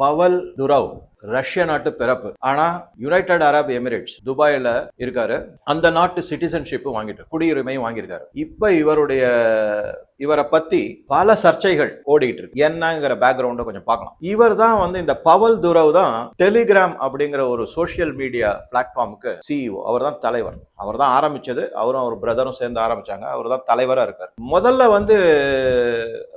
Powell துரவ் ரஷ்ய நாட்டு பிறப்பு. ஆனா யுனைடெட் அரப் எமிரேட்ஸ் துபாயில இருக்காரு. அந்த நாட்டு சிட்டிசன்ஷிப் வாங்கிட்டு குடியுரிமையும் வாங்கியிருக்காரு. இப்ப இவருடைய இவரை பத்தி பல சர்ச்சைகள் ஓடிட்டு இருக்கு. என்னங்கிற பேக்ரவுண்டை கொஞ்சம் பார்க்கலாம். இவர் தான் வந்து இந்த பவல் துரவ் தான் டெலிகிராம் அப்படிங்கிற ஒரு சோஷியல் மீடியா பிளாட்ஃபார்முக்கு சிஇஓ அவர் தான் தலைவர். அவர் தான் ஆரம்பிச்சது. அவரும் அவர் பிரதரும் சேர்ந்து ஆரம்பிச்சாங்க. அவர் தான் தலைவராக இருக்கார். முதல்ல வந்து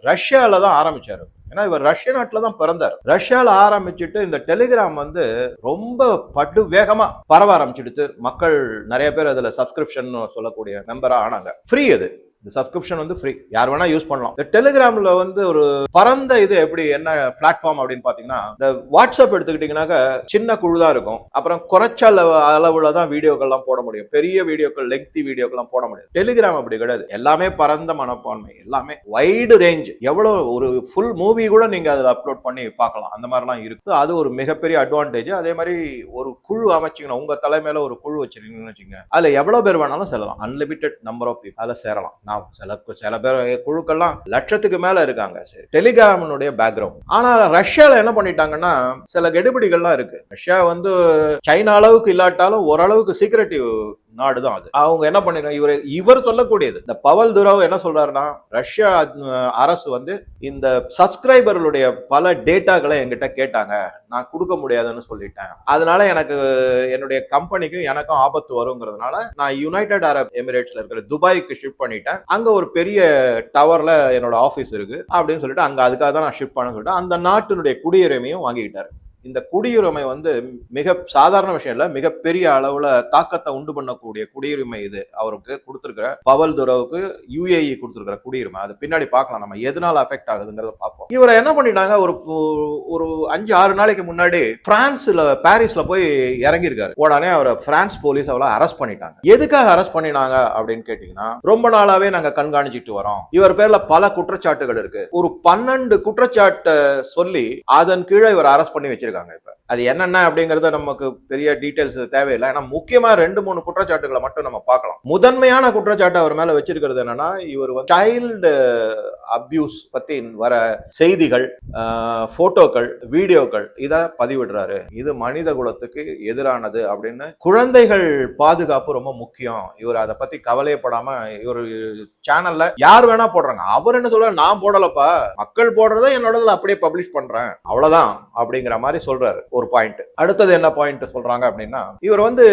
ரஷ்யாவில் தான் ஆரம்பிச்சாரு. ஏன்னா இவர் ரஷ்ய நாட்டில் தான் பிறந்தார். ரஷ்யாவில் ஆரம்பிச்சுட்டு இந்த டெலிகிராம் வந்து ரொம்ப படு வேகமாக பரவ ஆரம்பிச்சிடுத்து மக்கள் நிறைய பேர் அதில் சப்ஸ்கிரிப்ஷன் சொல்லக்கூடிய மெம்பராக ஆனாங்க. ஃப்ரீ அது. இந்த சப்ஸ்கிரிப்ஷன் வந்து ஃப்ரீ யார் வேணா யூஸ் பண்ணலாம். இந்த டெலிகிராம்ல வந்து ஒரு பரந்த இது எப்படி என்ன பிளாட்ஃபார்ம் அப்படின்னு பார்த்தீங்கன்னா இந்த வாட்ஸ்அப் எடுத்துக்கிட்டிங்கனாக்கா சின்ன குழு தான் இருக்கும். அப்புறம் குறைச்ச அளவு அளவில் தான் வீடியோக்கள்லாம் போட முடியும். பெரிய வீடியோக்கள் லெங்க்தி வீடியோக்கள்லாம் போட முடியும் டெலிகிராம் அப்படி கிடையாது. எல்லாமே பரந்த மனப்பான்மை. எல்லாமே வைடு ரேஞ்ச் எவ்வளோ ஒரு ஃபுல் மூவி கூட நீங்கள் அதில் அப்லோட் பண்ணி பார்க்கலாம். அந்த மாதிரிலாம் இருக்குது அது ஒரு மிகப்பெரிய அட்வான்டேஜ் அதே மாதிரி ஒரு குழு அமைச்சிங்கன்னா உங்கள் தலைமையில் ஒரு குழு வச்சிருக்கீங்கன்னு வச்சுக்கோங்க. அதில் எவ்வளோ பேர் வேணாலும் செல்லலாம். அன்லிமிட்டெட் நம்பர் ஆஃப் பீப்புள் அதில் சேரலாம். நான் சில சில பேர் குழுக்கள்லாம் லட்சத்துக்கு மேல இருக்காங்க. சரி டெலிகிராமினுடைய பேக்ரவுண்ட் ஆனா ரஷ்யால என்ன பண்ணிட்டாங்கன்னா சில கெடுபிடிகள்லாம் இருக்கு. ரஷ்யா வந்து சைனா அளவுக்கு இல்லாட்டாலும் ஓரளவுக்கு சீக்ரெட்டிவ் நாடு தான் அது. அவங்க என்ன பண்ணிருக்காங்க? இவர் இவர் சொல்லக்கூடியது. இந்த பவல் துரவ் என்ன சொல்றாருன்னா ரஷ்யா அரசு வந்து இந்த சப்ஸ்கிரைபர்களுடைய பல டேட்டாக்களை என்கிட்ட கேட்டாங்க. நான் கொடுக்க முடியாதுன்னு சொல்லிட்டேன். அதனால எனக்கு என்னுடைய கம்பெனிக்கும் எனக்கும் ஆபத்து வருங்கிறதுனால நான் யுனைடெட் அரப் எமிரேட்ஸ்ல இருக்கிற துபாய்க்கு ஷிஃப்ட் பண்ணிட்டேன். அங்க ஒரு பெரிய டவர்ல என்னோட ஆபீஸ் இருக்கு. அப்படின்னு சொல்லிட்டு அங்க அதுக்காக தான் நான் ஷிஃப்ட் பண்ண சொல்லிட்டு அந்த நாட்டினுடைய குடியுரிமையும் வாங்கிக்கிட்டாரு. இந்த குடியுரிமை வந்து மிக சாதாரண விஷயம் இல்ல மிகப்பெரிய அளவுல தாக்கத்தை உண்டு பண்ணக்கூடிய குடியுரிமை இது அவருக்கு கொடுத்துருக்கிற பவல் துறவுக்கு யுஏஇ கொடுத்துருக்கிற குடியுரிமை. அது பின்னாடி பார்க்கலாம் நம்ம எதனால அஃபெக்ட் ஆகுதுங்கிறத பார்ப்போம். இவரை என்ன பண்ணிட்டாங்க? ஒரு ஒரு அஞ்சு ஆறு நாளைக்கு முன்னாடி பிரான்ஸ்ல பாரிஸ்ல போய் இறங்கியிருக்காரு. உடனே அவரை பிரான்ஸ் போலீஸ் அவளை அரெஸ்ட் பண்ணிட்டாங்க. எதுக்காக அரெஸ்ட் பண்ணினாங்க அப்படின்னு கேட்டீங்கன்னா ரொம்ப நாளாவே நாங்க கண்காணிச்சிட்டு வரோம். இவர் பேர்ல பல குற்றச்சாட்டுகள் இருக்கு. ஒரு பன்னெண்டு குற்றச்சாட்டை சொல்லி அதன் கீழே இவர் அரெஸ்ட் பண்ணி வச்சிருக்காங்க வச்சிருக்காங்க இப்ப. அது என்னென்ன அப்படிங்கறது நமக்கு பெரிய டீட்டெயில்ஸ் தேவையில்லை. ஏன்னா முக்கியமா ரெண்டு மூணு குற்றச்சாட்டுகளை மட்டும் நம்ம பார்க்கலாம். முதன்மையான குற்றச்சாட்டு அவர் மேல வச்சிருக்கிறது என்னன்னா இவர் சைல்டு அபியூஸ் பத்தி வர செய்திகள் போட்டோக்கள் வீடியோக்கள் இதை பதிவிடுறாரு. இது மனித குலத்துக்கு எதிரானது அப்படின்னு குழந்தைகள் பாதுகாப்பு ரொம்ப முக்கியம். இவர் அதை பத்தி கவலையப்படாம இவர் சேனல்ல யார் வேணா போடுறாங்க. அவர் என்ன சொல்ற நான் போடலப்பா. மக்கள் போடுறத என்னோடதுல அப்படியே பப்ளிஷ் பண்றேன். அவ்வளவுதான் அப்படிங்கிற மாதிரி சொல்றாரு ஒரு பாயிண்ட் அடுத்தது என்ன பாயிண்ட் சொல்றாங்க அப்படின்னா இவர் வந்து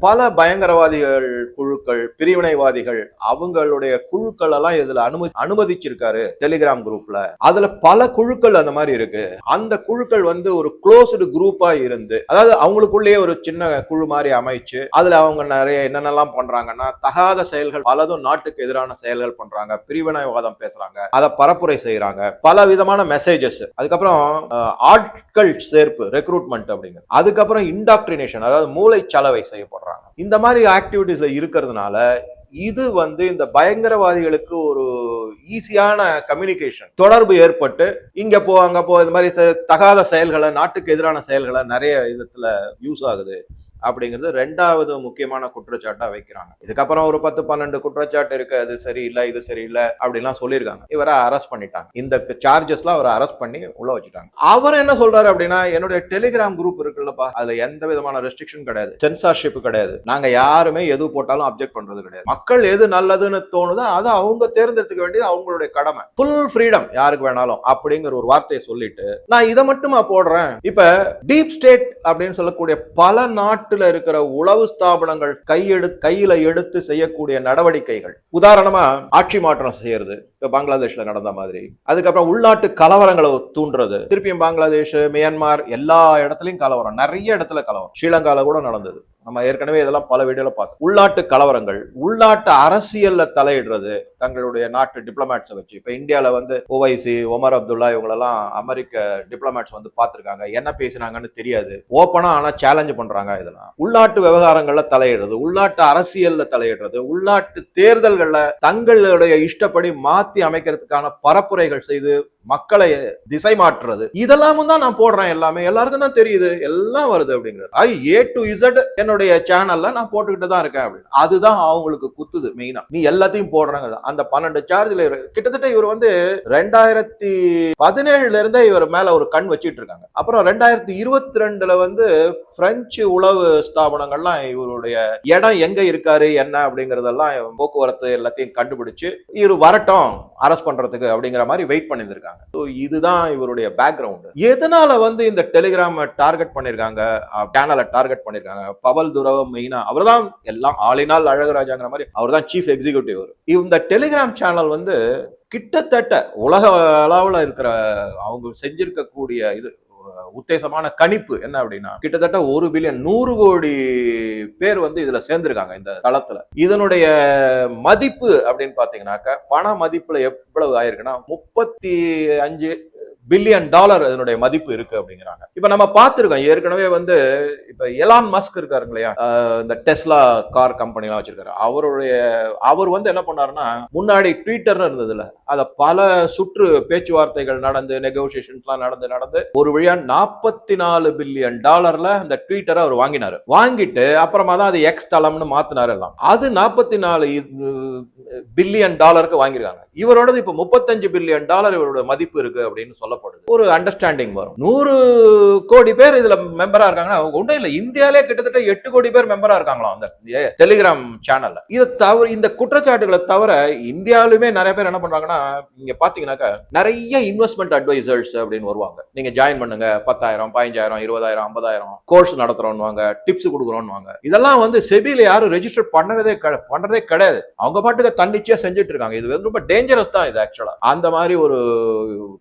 பல பயங்கரவாதிகள் குழுக்கள் பிரிவினைவாதிகள் அவங்களுடைய குழுக்கள் எல்லாம் இதுல அனுமதி அனுமதிச்சிருக்காரு டெலிகிராம் குரூப்ல அதுல பல குழுக்கள் அந்த மாதிரி இருக்கு. அந்த குழுக்கள் வந்து ஒரு க்ளோஸ்டு குரூப்பா இருந்து அதாவது அவங்களுக்குள்ளேயே ஒரு சின்ன குழு மாதிரி அமைச்சு அதுல அவங்க நிறைய என்னென்னலாம் பண்றாங்கன்னா தகாத செயல்கள் பலதும் நாட்டுக்கு எதிரான செயல்கள் பண்றாங்க பிரிவினைவாதம் பேசுறாங்க அதை பரப்புரை செய்யறாங்க பல விதமான மெசேஜஸ் அதுக்கப்புறம் ஆட்கள் சேர்ப்பு ரெக்ரூட்மெண்ட் அப்படிங்க அதுக்கப்புறம் இன்டாக்ட்ரினேஷன் அதாவது மூளை சலவை செய்யப்படுறாங்க. இந்த மாதிரி ஆக்டிவிட்டிஸ்ல இருக்கிறதுனால இது வந்து இந்த பயங்கரவாதிகளுக்கு ஒரு ஈஸியான கம்யூனிகேஷன் தொடர்பு ஏற்பட்டு இங்க போ அங்க போ இந்த மாதிரி தகாத செயல்களை நாட்டுக்கு எதிரான செயல்களை நிறைய விதத்துல யூஸ் ஆகுது. அப்படிங்கிறது ரெண்டாவது முக்கியமான குற்றச்சாட்டா வைக்கிறாங்க. இதுக்கப்புறம் ஒரு பத்து பன்னெண்டு குற்றச்சாட்டு இருக்கு. அது சரியில்லை இது சரியில்லை அப்படின்லாம் சொல்லியிருக்காங்க. இவரை அரெஸ்ட் பண்ணிட்டாங்க. இந்த சார்ஜஸ்லாம் அவரை அரெஸ்ட் பண்ணி உள்ள வச்சுட்டாங்க. அவர் என்ன சொல்றாரு அப்படின்னா என்னுடைய டெலிகிராம் குரூப் இருக்குல்லப்பா. அதுல எந்த விதமான ரெஸ்ட்ரிக்ஷன் கிடையாது. சென்சார்ஷிப் கிடையாது. நாங்க யாருமே எது போட்டாலும் அப்ஜெக்ட் பண்றது கிடையாது. மக்கள் எது நல்லதுன்னு தோணுதோ அதை அவங்க தேர்ந்தெடுத்துக்க வேண்டியது அவங்களுடைய கடமை. ஃபுல் ஃப்ரீடம் யாருக்கு வேணாலும் அப்படிங்கிற ஒரு வார்த்தையை சொல்லிட்டு நான் இதை மட்டுமா போடுறேன்? இப்ப டீப் ஸ்டேட் அப்படின்னு சொல்லக்கூடிய பல நாட்டில் இருக்கிற உளவு ஸ்தாபனங்கள் கையெடு கையில எடுத்து செய்யக்கூடிய நடவடிக்கைகள். உதாரணமா ஆட்சி மாற்றம் செய்யறது இப்ப பங்களாதேஷ்ல நடந்த மாதிரி. அதுக்கப்புறம் உள்நாட்டு கலவரங்களை தூண்டுறது. திருப்பியும் பங்களாதேஷ் மியான்மார் எல்லா இடத்துலயும் கலவரம். நிறைய இடத்துல கலவரம். ஸ்ரீலங்கால கூட நடந்தது. நம்ம ஏற்கனவே இதெல்லாம் பல வீடியோல பார்த்தோம். உள்நாட்டு கலவரங்கள் உள்நாட்டு அரசியல்ல தலையிடுறது தங்களுடைய நாட்டு டிப்ளமேட்ஸை வச்சு. இப்போ இந்தியாவில் வந்து ஓவைசி ஒமர் அப்துல்லா இவங்களெல்லாம் அமெரிக்க டிப்ளமேட்ஸ் வந்து பார்த்துருக்காங்க. என்ன பேசினாங்கன்னு தெரியாது. ஓப்பனாக ஆனால் சேலஞ்சு பண்ணுறாங்க இதெல்லாம். உள்நாட்டு விவகாரங்களில் தலையிடுறது உள்நாட்டு அரசியலில் தலையிடுறது உள்நாட்டு தேர்தல்களில் தங்களுடைய இஷ்டப்படி மாற்றி அமைக்கிறதுக்கான பரப்புரைகள் செய்து மக்களை திசை மாற்றுறது. இதெல்லாமும் தான் நான் போடுறேன் எல்லாமே. எல்லாருக்கும் தான் தெரியுது. எல்லாம் வருது அப்படிங்கிறது. ஐ ஏ டு இசட் என்னுடைய சேனல்ல நான் போட்டுக்கிட்டு தான் இருக்கேன் அப்படின்னு. அதுதான் அவங்களுக்கு குத்துது மெயினா நீ எல்லாத்தையும் போடுறாங்க அந்த பன்னெண்டு சார்ஜ்ல கிட்டத்தட்ட இவர் வந்து ரெண்டாயிரத்தி பதினேழுல இருந்தே இவர் மேல ஒரு கண் வச்சிட்டு இருக்காங்க. அப்புறம் ரெண்டாயிரத்தி இருபத்தி ரெண்டுல வந்து பிரெஞ்சு உளவு ஸ்தாபனங்கள்லாம் இவருடைய இடம் எங்க இருக்காரு என்ன அப்படிங்கறதெல்லாம் போக்குவரத்து எல்லாத்தையும் கண்டுபிடிச்சு இவர் வரட்டும் அரெஸ்ட் பண்றதுக்கு அப்படிங்கிற மாதிரி வெயிட் பண்ணியிருந்திருக்காங்க. ஸோ இதுதான் இவருடைய பேக்ரவுண்டு எதனால வந்து இந்த டெலிகிராம் டார்கெட் பண்ணியிருக்காங்க சேனலை டார்கெட் பண்ணியிருக்காங்க? பவல் துரவ மெயினா அவர்தான் எல்லாம் ஆளினால் அழகராஜாங்கிற மாதிரி அவர் தான் சீஃப் எக்ஸிகியூட்டிவ் இந்த டெலிகிராம் சேனல் வந்து கிட்டத்தட்ட உலக அளவில் இருக்கிற அவங்க செஞ்சிருக்கக்கூடிய இது உத்தேசமான கணிப்பு என்ன அப்படின்னா கிட்டத்தட்ட ஒரு பில்லியன் நூறு கோடி பேர் வந்து இதுல சேர்ந்திருக்காங்க இந்த தளத்துல. இதனுடைய மதிப்பு அப்படின்னு பாத்தீங்கன்னாக்க பண மதிப்புல எவ்வளவு ஆயிருக்குன்னா முப்பத்தி அஞ்சு பில்லியன் டாலர் இதனுடைய மதிப்பு இருக்கு அப்படிங்கிறாங்க. இப்ப நம்ம பார்த்துருக்கோம் ஏற்கனவே வந்து இப்ப எலான் மஸ்க் இருக்காருங்க இல்லையா? இந்த டெஸ்லா கார் கம்பெனி எல்லாம் வச்சிருக்காரு. அவருடைய அவர் வந்து என்ன பண்ணாருன்னா முன்னாடி ட்விட்டர்னு இருந்ததுல அத பல சுற்று பேச்சுவார்த்தைகள் நடந்து நெகோசியேஷன்ஸ்லாம் நடந்து நடந்து ஒரு வழியா நாற்பத்தி நாலு பில்லியன் டாலர்ல அந்த ட்விட்டரை அவர் வாங்கினாரு. வாங்கிட்டு அப்புறமா தான் அது எக்ஸ் தளம்னு மாத்தினாரு எல்லாம். அது நாற்பத்தி நாலு பில்லியன் டாலருக்கு வாங்கியிருக்காங்க. இவரோடது இப்ப முப்பத்தஞ்சு பில்லியன் டாலர் இவரோட மதிப்பு இருக்கு அப்படின்னு சொல்லப்படுது. ஒரு அண்டர்ஸ்டாண்டிங் வரும். நூறு கோடி பேர் இதுல மெம்பரா இருக்காங்கன்னா ஒன்றும் இல்ல. இந்தியாலே கிட்டத்தட்ட எட்டு கோடி பேர் மெம்பரா இருக்காங்களாம் அந்த டெலிகிராம் சேனல்ல இதை தவிர இந்த குற்றச்சாட்டுகளை தவிர இந்தியாவிலுமே நிறைய பேர் என்ன பண்றாங்கன்னா நீங்க பாத்தீங்கன்னாக்கா நிறைய இன்வெஸ்ட்மெண்ட் அட்வைசர்ஸ் அப்படின்னு வருவாங்க. நீங்க ஜாயின் பண்ணுங்க. பத்தாயிரம் பதினஞ்சாயிரம் இருபதாயிரம் ஐம்பதாயிரம் கோர்ஸ் நடத்துறோம்னுவாங்க டிப்ஸ் கொடுக்குறோம்னுவாங்க இதெல்லாம் வந்து செபியில யாரும் ரெஜிஸ்டர் பண்ணவே பண்றதே கிடையாது. அவங்க பாட்டுக்கு தன்னிச்சையா செஞ்சுட்டு இருக்காங்க. இது வந்து ரொம்ப டேஞ்சரஸ் தான் இது ஆக்சுவலா அந்த மாதிரி ஒரு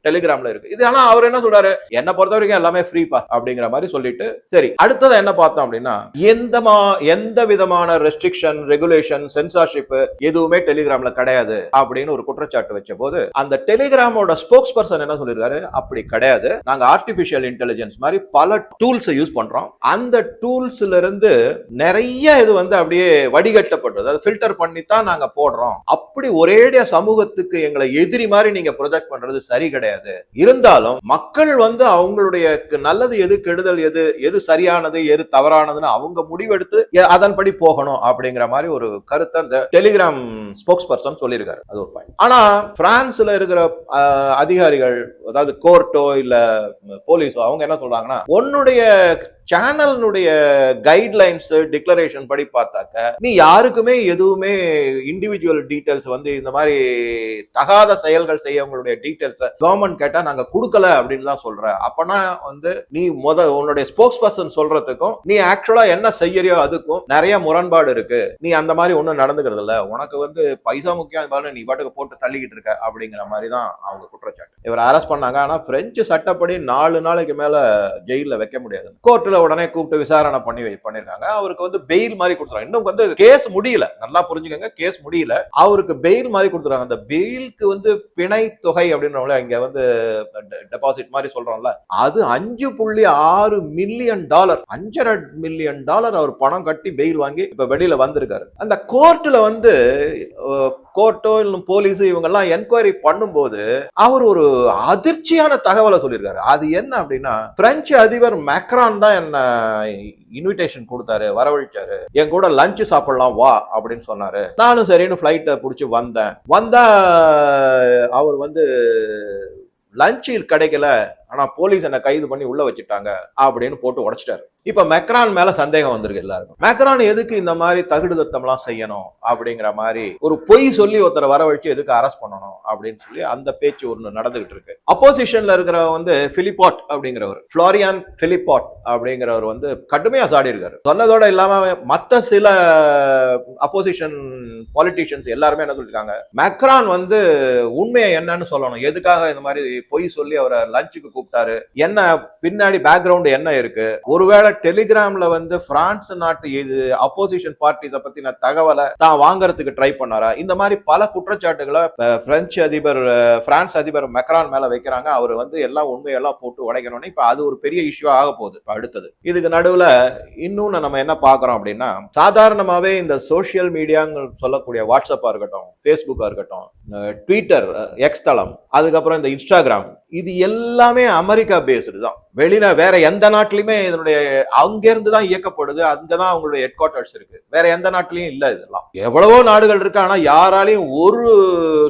டெலிகிராம்ல இருக்கு. இருக்கு. இது ஆனா அவர் என்ன சொல்றாரு? என்ன பொறுத்த வரைக்கும் எல்லாமே ஃப்ரீப்பா அப்படிங்கிற மாதிரி சொல்லிட்டு சரி அடுத்ததை என்ன பார்த்தோம் அப்படின்னா எந்த மா எந்த விதமான ரெஸ்ட்ரிக்ஷன் ரெகுலேஷன் சென்சார்ஷிப் எதுவுமே டெலிகிராம்ல கிடையாது அப்படின்னு ஒரு குற்றச்சாட்டு வச்ச போது அந்த டெலிகிராமோட ஸ்போக்ஸ் பர்சன் என்ன சொல்லியிருக்காரு? அப்படி கிடையாது. நாங்க ஆர்டிபிஷியல் இன்டெலிஜென்ஸ் மாதிரி பல டூல்ஸ் யூஸ் பண்றோம். அந்த டூல்ஸ்ல இருந்து நிறைய இது வந்து அப்படியே வடிகட்டப்பட்டது. அதாவது ஃபில்டர் பண்ணி தான் நாங்க போடுறோம். அப்படி ஒரேடியா சமூகத்துக்கு எங்களை எதிரி மாதிரி நீங்க ப்ரொஜெக்ட் பண்றது சரி கிடையாது. இருந்தாலும் மக்கள் வந்து அவங்களுடைய நல்லது எது கெடுதல் எது எது சரியானது எது தவறானதுன்னு அவங்க முடிவெடுத்து அதன்படி போகணும் அப்படிங்கிற மாதிரி ஒரு கருத்தை அந்த டெலிகிராம் ஸ்போக்ஸ் பர்சன் சொல்லியிருக்காரு. அது ஒரு பாயிண்ட் ஆனா பிரான்ஸ்ல இருக்கிற அதிகாரிகள் அதாவது கோர்ட்டோ இல்ல போலீஸோ அவங்க என்ன சொல்றாங்கன்னா உன்னுடைய சேனலினுடைய கைட்லைன்ஸ் டிக்ளரேஷன் படி பார்த்தாக்க நீ யாருக்குமே எதுவுமே இண்டிவிஜுவல் டீட்டெயில்ஸ் வந்து இந்த மாதிரி தகாத செயல்கள் செய்யவங்களுடைய டீட்டெயில்ஸை கவர்மெண்ட் கேட்டா நாங்க கொடுக்கல அப்படின்னு தான் சொல்ற. அப்பனா வந்து நீ முத உன்னுடைய ஸ்போக்ஸ் பர்சன் சொல்றதுக்கும் நீ ஆக்சுவலா என்ன செய்யறியோ அதுக்கும் நிறைய முரண்பாடு இருக்கு. நீ அந்த மாதிரி ஒண்ணும் நடந்துக்கிறது இல்ல. உனக்கு வந்து பைசா முக்கியம் நீ பாட்டுக்கு போட்டு தள்ளிக்கிட்டு இருக்க அப்படிங்கிற மாதிரி தான் அவங்க குற்றச்சாட்டு. இவர் அரெஸ்ட் பண்ணாங்க. ஆனா பிரெஞ்சு சட்டப்படி நாலு நாளைக்கு மேல ஜெயில வைக்க முடியாது. கோர்ட்ல உடனே கூப்பிட்டு விசாரணை பண்ணி பண்ணிருக்காங்க. அவருக்கு வந்து பெயில் மாதிரி கொடுத்துறாங்க இன்னும் வந்து கேஸ் முடியல. நல்லா புரிஞ்சுக்கங்க கேஸ் முடியல. அவருக்கு பெயில் மாதிரி கொடுத்துறாங்க அந்த பெயிலுக்கு வந்து பிணை தொகை அப்படின்றவங்கள இங்க வந்து டெபாசிட் மாதிரி சொல்றோம்ல அது அஞ்சு புள்ளி ஆறு மில்லியன் டாலர் அஞ்சரை மில்லியன் டாலர் அவர் பணம் கட்டி பெயில் வாங்கி இப்ப வெளியில வந்திருக்காரு. அந்த கோர்ட்ல வந்து கோர்ட்டோ இல்லை போலீஸ் இவங்க எல்லாம் என்கொயரி பண்ணும்போது அவர் ஒரு அதிர்ச்சியான தகவலை சொல்லியிருக்காரு. அது என்ன அப்படின்னா பிரெஞ்சு அதிபர் மேக்ரான் தான் என்ன இன்விடேஷன் கொடுத்தாரு வரவழைச்சாரு. என் கூட லஞ்ச் சாப்பிடலாம் வா அப்படின்னு சொன்னாரு. நானும் சரின்னு ஃப்ளைட்டை பிடிச்சி வந்தேன். வந்தா அவர் வந்து லஞ்ச் கிடைக்கல. ஆனா போலீஸ் என்ன கைது பண்ணி உள்ள வச்சுட்டாங்க அப்படின்னு போட்டு உடைச்சிட்டாரு. இப்ப மெக்ரான் மேல சந்தேகம் வந்திருக்கு எல்லாருக்கும். மெக்ரான் எதுக்கு இந்த மாதிரி தகுடு தத்தம்லாம் செய்யணும் அப்படிங்கிற மாதிரி ஒரு பொய் சொல்லி ஒருத்தரை வரவழைச்சு எதுக்கு அரெஸ்ட் பண்ணணும் அப்படின்னு சொல்லி அந்த பேச்சு ஒண்ணு நடந்துகிட்டு இருக்கு. அப்போசிஷன்ல இருக்கிற வந்து பிலிப்பாட் அப்படிங்கிறவர். ஃப்ளோரியான் பிலிபாட் அப்படிங்கிறவர் வந்து கடுமையா சாடி இருக்காரு. சொன்னதோட இல்லாம மத்த சில அப்போசிஷன் பாலிட்டிஷியன்ஸ் எல்லாருமே என்ன சொல்லிருக்காங்க? மெக்ரான் வந்து உண்மையை என்னன்னு சொல்லணும். எதுக்காக இந்த மாதிரி பொய் சொல்லி அவரை லஞ்சுக்கு கூப்பிட்டாரு. என்ன பின்னாடி பேக்ரவுண்ட் என்ன இருக்கு? ஒருவேளை டெலிகிராம்ல வந்து பிரான்ஸ் நாட்டு இது அப்போசிஷன் பார்ட்டிஸ பத்தின தகவலை தான் வாங்குறதுக்கு ட்ரை பண்ணாரா? இந்த மாதிரி பல குற்றச்சாட்டுகளை பிரெஞ்சு அதிபர் பிரான்ஸ் அதிபர் மெக்ரான் மேல வைக்கிறாங்க. அவர் வந்து எல்லாம் உண்மையெல்லாம் போட்டு உடைக்கணும்னு இப்ப அது ஒரு பெரிய இஷ்யூ ஆக போகுது இப்ப அடுத்தது. இதுக்கு நடுவுல இன்னொன்னு நம்ம என்ன பாக்குறோம் அப்படின்னா சாதாரணமாவே இந்த சோஷியல் மீடியாங்க சொல்லக்கூடிய வாட்ஸ்அப்பா இருக்கட்டும் ஃபேஸ்புக்கா இருக்கட்டும் ட்விட்டர் எக்ஸ் தளம் அதுக்கப்புறம் இந்த இன்ஸ்டாகிராம் இது எல்லாமே அமெரிக்கா பேஸ்டு தான். வெளியில வேற எந்த நாட்டிலுமே இதனுடைய அங்கிருந்து தான் இயக்கப்படுது அங்கதான் அவங்களுடைய ஹெட் குவார்டர்ஸ் இருக்கு. வேற எந்த நாட்டிலையும் இல்ல இதெல்லாம். எவ்வளவோ நாடுகள் இருக்கு ஆனா யாராலையும் ஒரு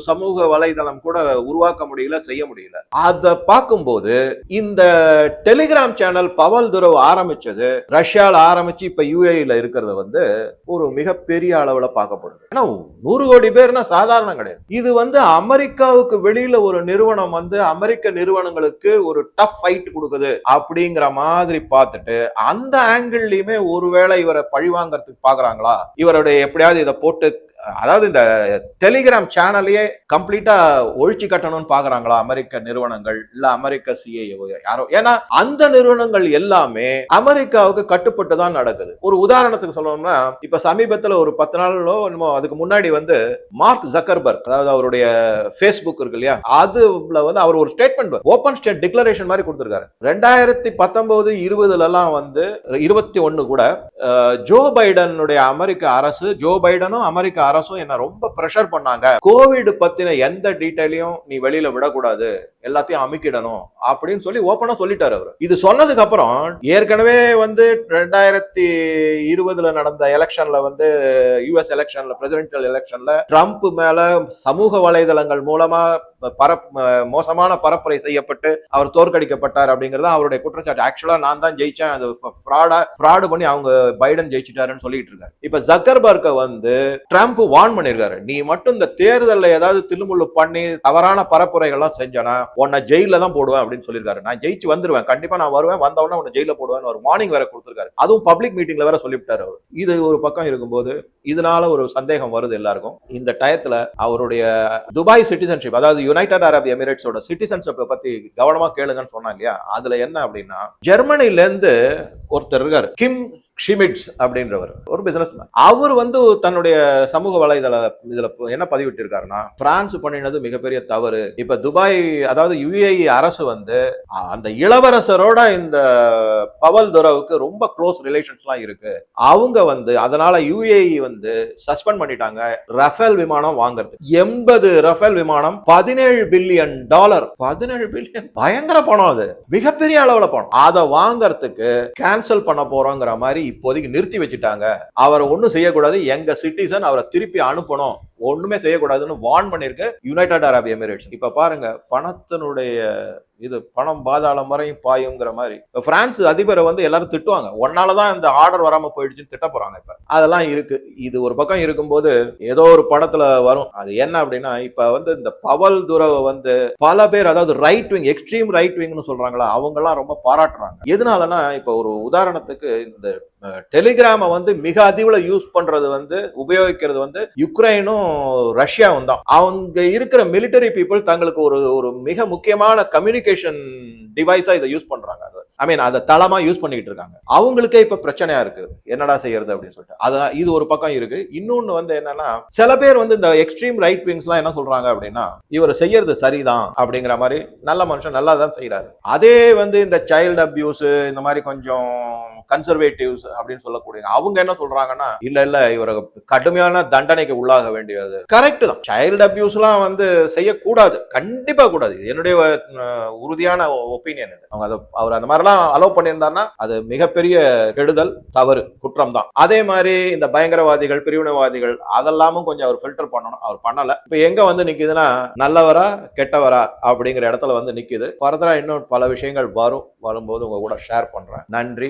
சமூக வலைதளம் கூட உருவாக்க முடியல செய்ய முடியல. அதை பார்க்கும்போது இந்த டெலிகிராம் சேனல் பவல் துறவு ஆரம்பிச்சது ரஷ்யால ஆரம்பிச்சு இப்ப யூஏல இருக்கிறது வந்து ஒரு மிகப்பெரிய அளவுல பார்க்கப்படுது. ஏன்னா நூறு கோடி பேர்னா சாதாரணம் கிடையாது. இது வந்து அமெரிக்காவுக்கு வெளியில ஒரு நிறுவனம் வந்து அமெரிக்க நிறுவனங்களுக்கு ஒரு டஃப் ஃபைட் கொடுக்குது. அப்படிங்கிற மாதிரி பார்த்துட்டு அந்த ஆங்கிள்லயுமே ஒருவேளை இவரை பழிவாங்கறதுக்கு பாக்குறாங்களா? இவருடைய எப்படியாவது இதை போட்டு அதாவது இந்த டெலிகிராம் சேனலையே கம்ப்ளீட்டா ஒழிச்சு கட்டணும்னு பாக்குறாங்களா அமெரிக்க நிறுவனங்கள் இல்ல அமெரிக்க சிஐஓ யாரோ? ஏன்னா அந்த நிறுவனங்கள் எல்லாமே அமெரிக்காவுக்கு கட்டுப்பட்டு தான் நடக்குது. ஒரு உதாரணத்துக்கு சொல்லணும்னா இப்ப சமீபத்துல ஒரு பத்து நாளோ என்னமோ அதுக்கு முன்னாடி வந்து மார்க் ஜக்கர்பர்க் அதாவது அவருடைய ஃபேஸ்புக் இருக்கு இல்லையா? அதுல வந்து அவர் ஒரு ஸ்டேட்மெண்ட் ஓப்பன் ஸ்டேட் டிக்ளரேஷன் மாதிரி கொடுத்திருக்காரு. ரெண்டாயிரத்தி பத்தொன்பது இருபதுல எல்லாம் வந்து இருபத்தி ஒன்னு கூட ஜோ பைடனுடைய அமெரிக்க அரசு ஜோ பைடனும் அமெரிக்க அரசும் என்ன ரொம்ப ப்ரெஷர் பண்ணாங்க. கோவிட் பத்தின எந்த டீட்டெயிலையும் நீ வெளியில விடக்கூடாது. எல்லாத்தையும் அமுக்கிடணும் அப்படின்னு சொல்லி ஓப்பனா சொல்லிட்டாரு அவர். இது சொன்னதுக்கு அப்புறம் ஏற்கனவே வந்து ரெண்டாயிரத்தி இருபதுல நடந்த எலெக்ஷன்ல வந்து யுஎஸ் எலெக்ஷன்ல பிரசிடென்ஷியல் எலெக்ஷன்ல ட்ரம்ப் மேல சமூக வலைதளங்கள் மூலமா பரப் மோசமான பரப்புரை செய்யப்பட்டு அவர் தோற்கடிக்கப்பட்டார் அப்படிங்கறது அவருடைய குற்றச்சாட்டு. ஆக்சுவலா நான் தான் ஜெயிச்சேன். அது ஃப்ராடா ஃப்ராடு பண்ணி அவங்க பைடன் ஜெயிச்சிட்டாருன்னு சொல்லிட்டு இருக்காரு. இப்ப ஜக்கர்பர்க்க வந்து ட்ரம்ப் வார்ன் பண்ணிருக்காரு. நீ மட்டும் இந்த தேர்தல்ல ஏதாவது தில்லுமுள்ளு பண்ணி தவறான பரப்புரைகள்லாம் செஞ்சனா உன்னை ஜெயில தான் போடுவேன் அப்படின்னு சொல்லியிருக்காரு. நான் ஜெயிச்சு வந்துருவேன். கண்டிப்பா நான் வருவேன். வந்தவொடனே உன்னை ஜெயில போடுவேன் ஒரு மார்னிங் வேற கொடுத்துருக்காரு. அதுவும் பப்ளிக் மீட்டிங்ல வேற சொல்லிவிட்டாரு அவர். இது ஒரு பக்கம் இருக்கும்போது இதனால ஒரு சந்தேகம் வருது எல்லாருக்கும். இந்த டயத்துல அவருடைய துபாய் சிட்டிசன்ஷிப் அதாவது யுனைடெட் அரப் எமிரேட்ஸோட சிட்டிசன்ஷிப் பத்தி கவனமா கேளுங்கன்னு சொன்னா இல்லையா? அதுல என்ன அப்படின்னா ஜெர்மனில இருந்து ஒருத்தர் இருக்காரு. கிம் ஷிமிட்ஸ் அப்படின்றவர் ஒரு பிசினஸ் அவர் வந்து தன்னுடைய சமூக வலைதள இதுல என்ன பதிவிட்டிருக்காருன்னா பிரான்ஸ் பண்ணினது மிகப்பெரிய தவறு. இப்ப துபாய் அதாவது யுஏஇ அரசு வந்து அந்த இளவரசரோட இந்த பவல் துறவுக்கு ரொம்ப க்ளோஸ் ரிலேஷன்ஸ்லாம் இருக்கு. அவங்க வந்து அதனால யுஏஇ வந்து சஸ்பெண்ட் பண்ணிட்டாங்க. ரஃபேல் விமானம் வாங்குறது. எண்பது ரஃபேல் விமானம் பதினேழு பில்லியன் டாலர். பதினேழு பில்லியன்? பயங்கர பணம் அது. மிகப்பெரிய அளவுல பணம். அதை வாங்குறதுக்கு கேன்சல் பண்ண போறோங்கிற மாதிரி இப்போதைக்கு நிறுத்தி வச்சுட்டாங்க. அவரை ஒன்றும் செய்யக்கூடாது. எங்க சிட்டிசன் அவரை திருப்பி அனுப்பணும். ஒண்ணுமே செய்யக்கூடாதுன்னு வார்ன் பண்ணிருக்கு யுனைடெட் அரபு எமிரேட்ஸ் இப்ப பாருங்க பணத்தினுடைய இது பணம் பாதாளம் வரையும் பாயுங்கிற மாதிரி. பிரான்ஸ் அதிபரை வந்து எல்லாரும் திட்டுவாங்க. ஒன்னாலதான் இந்த ஆர்டர் வராம போயிடுச்சுன்னு திட்ட போறாங்க இப்ப. அதெல்லாம் இருக்கு. இது ஒரு பக்கம் இருக்கும்போது ஏதோ ஒரு படத்துல வரும். அது என்ன அப்படின்னா இப்ப வந்து இந்த பவல் துறவை வந்து பல பேர் அதாவது ரைட் விங் எக்ஸ்ட்ரீம் ரைட் விங்னு சொல்றாங்களா அவங்க எல்லாம் ரொம்ப பாராட்டுறாங்க. எதனாலனா இப்ப ஒரு உதாரணத்துக்கு இந்த டெலிகிராம வந்து மிக அதிகள யூஸ் பண்றது வந்து உபயோகிக்கிறது வந்து யுக்ரைனும் ரஷ்யாவும் தான் அவங்க இருக்கிற மிலிட்டரி பீப்புள் தங்களுக்கு ஒரு ஒரு மிக முக்கியமான கம்யூனிகேஷன் டிவைஸா இதை யூஸ் பண்றாங்க. ஐ மீன் அதை தளமா யூஸ் பண்ணிக்கிட்டு இருக்காங்க. அவங்களுக்கே இப்ப பிரச்சனையா இருக்கு. என்னடா செய்யறது அப்படின்னு சொல்லிட்டு. அதான் இது ஒரு பக்கம் இருக்கு. இன்னொன்னு வந்து என்னன்னா சில பேர் வந்து இந்த எக்ஸ்ட்ரீம் ரைட் விங்ஸ் எல்லாம் என்ன சொல்றாங்க அப்படின்னா இவர் செய்யறது சரிதான் அப்படிங்கிற மாதிரி நல்ல மனுஷன் நல்லா தான் செய்யறாரு அதே வந்து இந்த சைல்டு அபியூஸ் இந்த மாதிரி கொஞ்சம் கன்சர்வேட்டிவ்ஸ் அப்படின்னு சொல்லக்கூடிய அவங்க என்ன சொல்றாங்கன்னா இல்ல இல்ல இவரை கடுமையான தண்டனைக்கு உள்ளாக வேண்டியது. கரெக்ட் தான். சைல்டு அபியூஸ்லாம் வந்து செய்யக்கூடாது. கண்டிப்பா கூடாது. என்னுடைய உறுதியான ஒப்பீனியன் இது. அவங்க அதை அவர் அந்த மாதிரிலாம் அலோவ் பண்ணியிருந்தாருன்னா அது மிகப்பெரிய கெடுதல் தவறு குற்றம் தான். அதே மாதிரி இந்த பயங்கரவாதிகள் பிரிவினைவாதிகள் அதெல்லாமும் கொஞ்சம் அவர் ஃபில்டர் பண்ணணும். அவர் பண்ணல. இப்ப எங்க வந்து நிக்குதுன்னா நல்லவரா கெட்டவரா அப்படிங்கிற இடத்துல வந்து நிக்குது. ஃபர்தரா இன்னும் பல விஷயங்கள் வரும். வரும்போது உங்க கூட ஷேர் பண்றேன். நன்றி.